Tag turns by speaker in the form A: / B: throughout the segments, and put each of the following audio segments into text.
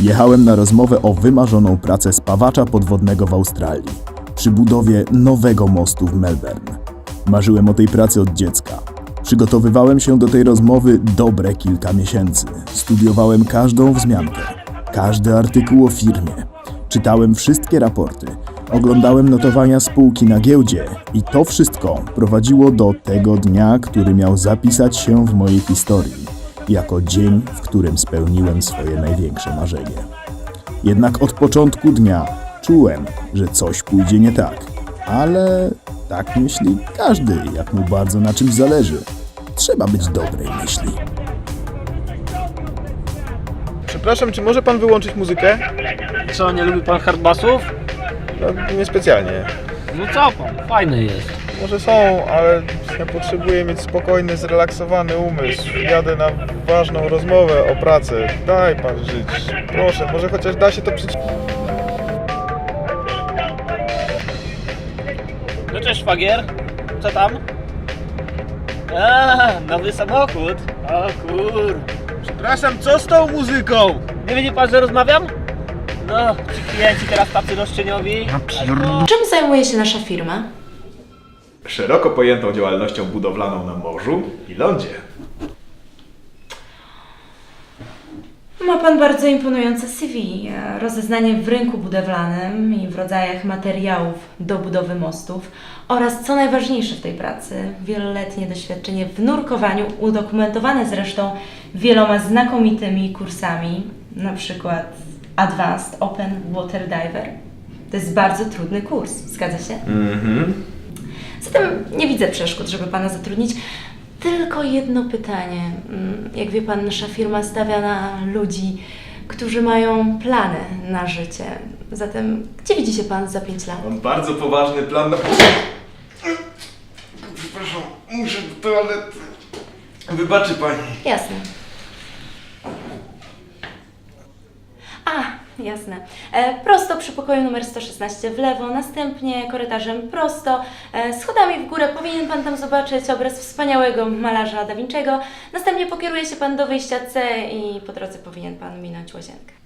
A: Jechałem na rozmowę o wymarzoną pracę spawacza podwodnego w Australii, przy budowie nowego mostu w Melbourne. Marzyłem o tej pracy od dziecka. Przygotowywałem się do tej rozmowy dobre kilka miesięcy. Studiowałem każdą wzmiankę, każdy artykuł o firmie. Czytałem wszystkie raporty, oglądałem notowania spółki na giełdzie i to wszystko prowadziło do tego dnia, który miał zapisać się w mojej historii, jako dzień, w którym spełniłem swoje największe marzenie. Jednak od początku dnia czułem, że coś pójdzie nie tak. Ale tak myśli każdy, jak mu bardzo na czymś zależy. Trzeba być dobrej myśli.
B: Przepraszam, czy może pan wyłączyć muzykę?
C: Co, nie lubi pan hardbassów?
B: No, niespecjalnie.
C: No co pan, fajny jest.
B: Może są, ale ja potrzebuję mieć spokojny, zrelaksowany umysł. Jadę na ważną rozmowę o pracy. Daj pan żyć. Proszę, może chociaż da się to przeczytać.
C: No cześć szwagier, co tam? A, nowy samochód. O kur...
B: Przepraszam, co z tą muzyką?
C: Nie widzi pan, że rozmawiam? No, ci klienci teraz tacy roszczeniowi.
D: Czym zajmuje się nasza firma?
B: Szeroko pojętą działalnością budowlaną na morzu i lądzie.
D: Ma Pan bardzo imponujące CV, e, rozeznanie w rynku budowlanym i w rodzajach materiałów do budowy mostów oraz, co najważniejsze w tej pracy, wieloletnie doświadczenie w nurkowaniu, udokumentowane zresztą wieloma znakomitymi kursami, na przykład Advanced Open Water Diver. To jest bardzo trudny kurs, zgadza się?
B: Mhm.
D: Zatem nie widzę przeszkód, żeby Pana zatrudnić. Tylko jedno pytanie. Mm, Jak wie Pan, nasza firma stawia na ludzi, którzy mają plany na życie. Zatem gdzie widzi się Pan za 5 lat?
B: Mam bardzo poważny plan na... Przepraszam, muszę do toalety. Wybaczy pani.
D: Jasne. A, jasne. E, prosto przy pokoju numer 116 w lewo, następnie korytarzem prosto, e, schodami w górę. Powinien Pan tam zobaczyć obraz wspaniałego malarza Da Vinci'ego. Następnie pokieruje się Pan do wyjścia C i po drodze powinien Pan minąć łazienkę.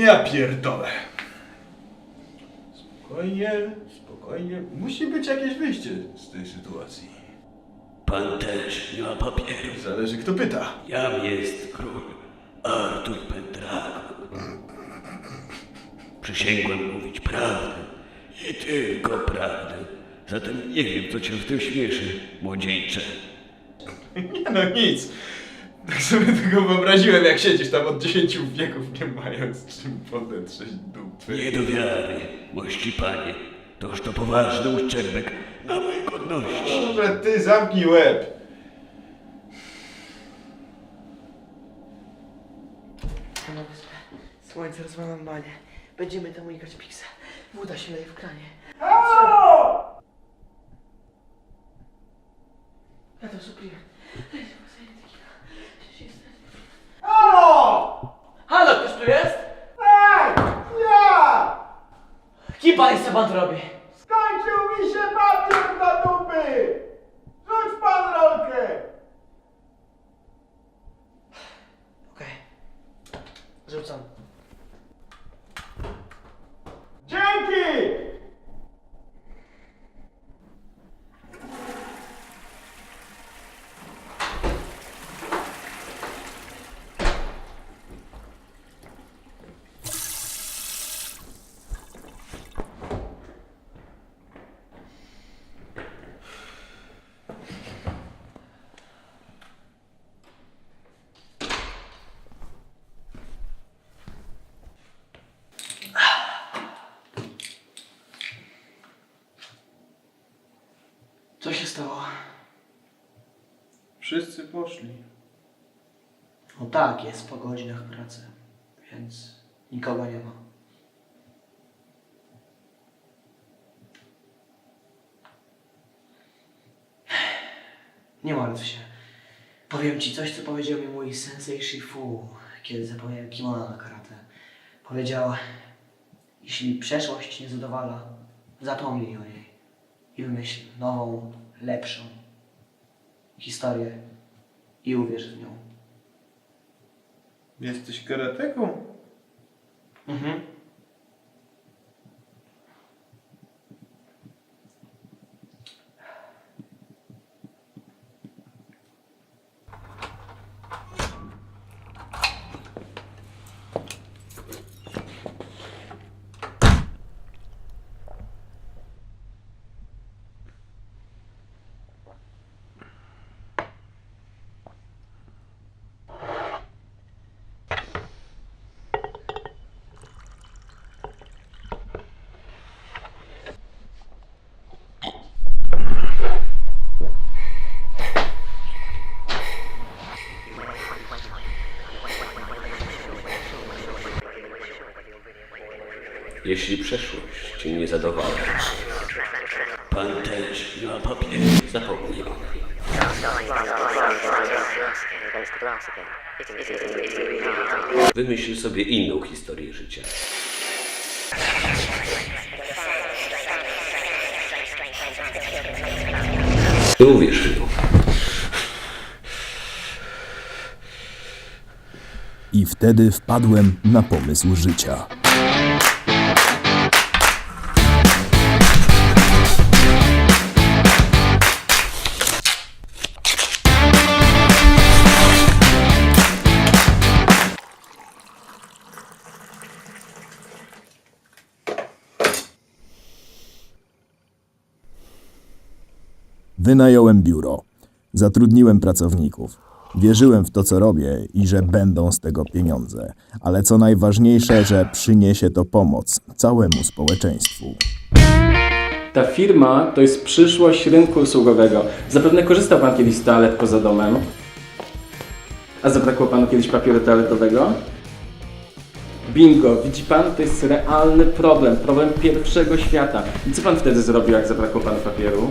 B: Ja pierdolę. Spokojnie, spokojnie. Musi być jakieś wyjście z tej sytuacji.
E: Pan też nie ma papieru.
B: Zależy kto pyta.
E: Jam jest król Artur Pendragon. Przysięgłem mówić prawdę i tylko prawdę. Zatem nie wiem, co cię w tym śmieszy, młodzieńcze.
B: Nie no nic. Tak sobie tylko wyobraziłem, jak siedzisz tam od 10 wieków, nie mając czym podetrzeć dupy.
E: Nie do wiary, mości panie. Toż to poważny uszczerbek na mojej godności.
B: Dobra, ty zamknij łeb.
F: Słońce rozwala na banie. Będziemy tam unikać piksa. Woda się leje w kranie. Ja to supliłem. Halo! Halo, ktoś tu jest?
G: Tak! Ja!
F: Kim pan co pan tu robi?
G: Skończył mi się papier na dupy! Rzuć pan rolkę!
F: Okej. Rzucam.
G: Dzięki!
F: Co się stało?
B: Wszyscy poszli.
F: No tak, jest po godzinach pracy, więc nikogo nie ma. Nie martw się. Powiem ci coś, co powiedział mi mój sensei Shifu, kiedy zapowiedział kimona na karate. Powiedział, jeśli przeszłość nie zadowala, zapomnij o niej i wymyśl nową, lepszą historię i uwierz w nią.
B: Jesteś karateką?
F: Mhm.
E: Jeśli przeszłość cię nie zadowala, pan też nie ma. Wymyśl sobie inną historię życia. Uwierz nią.
A: I wtedy wpadłem na pomysł życia. Wynająłem biuro. Zatrudniłem pracowników. Wierzyłem w to, co robię i że będą z tego pieniądze. Ale co najważniejsze, że przyniesie to pomoc całemu społeczeństwu.
H: Ta firma to jest przyszłość rynku usługowego. Zapewne korzystał Pan kiedyś z toalet poza domem. A zabrakło Panu kiedyś papieru toaletowego? Bingo, widzi Pan, to jest realny problem, problem pierwszego świata. I co Pan wtedy zrobił, jak zabrakło Panu papieru?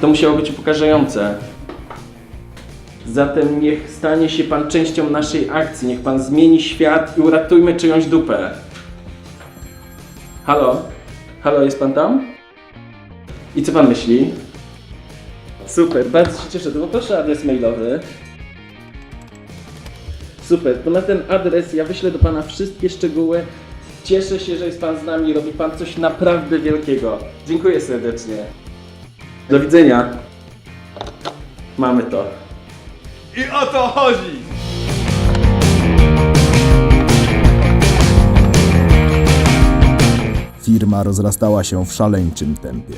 H: To musiało być upokarzające. Zatem niech stanie się Pan częścią naszej akcji, niech Pan zmieni świat i uratujmy czyjąś dupę. Halo? Halo, jest Pan tam? I co Pan myśli? Super, bardzo się cieszę. To poproszę adres mailowy. Super, to na ten adres ja wyślę do Pana wszystkie szczegóły. Cieszę się, że jest Pan z nami, robi Pan coś naprawdę wielkiego. Dziękuję serdecznie. Do widzenia. Mamy to.
B: I o to chodzi!
A: Firma rozrastała się w szaleńczym tempie.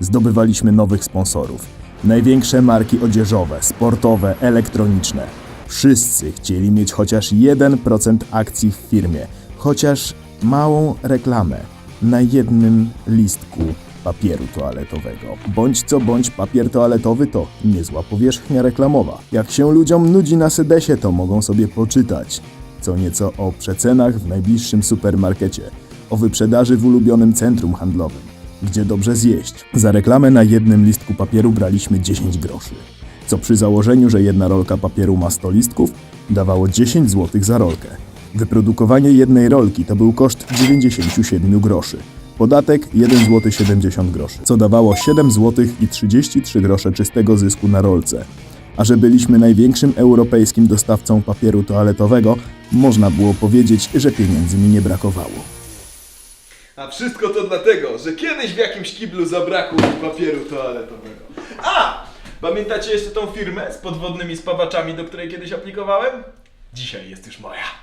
A: Zdobywaliśmy nowych sponsorów. Największe marki odzieżowe, sportowe, elektroniczne. Wszyscy chcieli mieć chociaż 1% akcji w firmie, chociaż małą reklamę na jednym listku papieru toaletowego. Bądź co bądź papier toaletowy to niezła powierzchnia reklamowa. Jak się ludziom nudzi na sedesie, to mogą sobie poczytać co nieco o przecenach w najbliższym supermarkecie, o wyprzedaży w ulubionym centrum handlowym, gdzie dobrze zjeść. Za reklamę na jednym listku papieru braliśmy 10 groszy, co przy założeniu, że jedna rolka papieru ma 100 listków, dawało 10 zł za rolkę. Wyprodukowanie jednej rolki to był koszt 97 groszy. Podatek 1 zł 70 groszy, co dawało 7 zł i 33 grosze czystego zysku na rolce. A że byliśmy największym europejskim dostawcą papieru toaletowego, można było powiedzieć, że pieniędzy mi nie brakowało.
B: A wszystko to dlatego, że kiedyś w jakimś kiblu zabrakło mi papieru toaletowego. A! Pamiętacie jeszcze tą firmę z podwodnymi spawaczami, do której kiedyś aplikowałem? Dzisiaj jest już moja.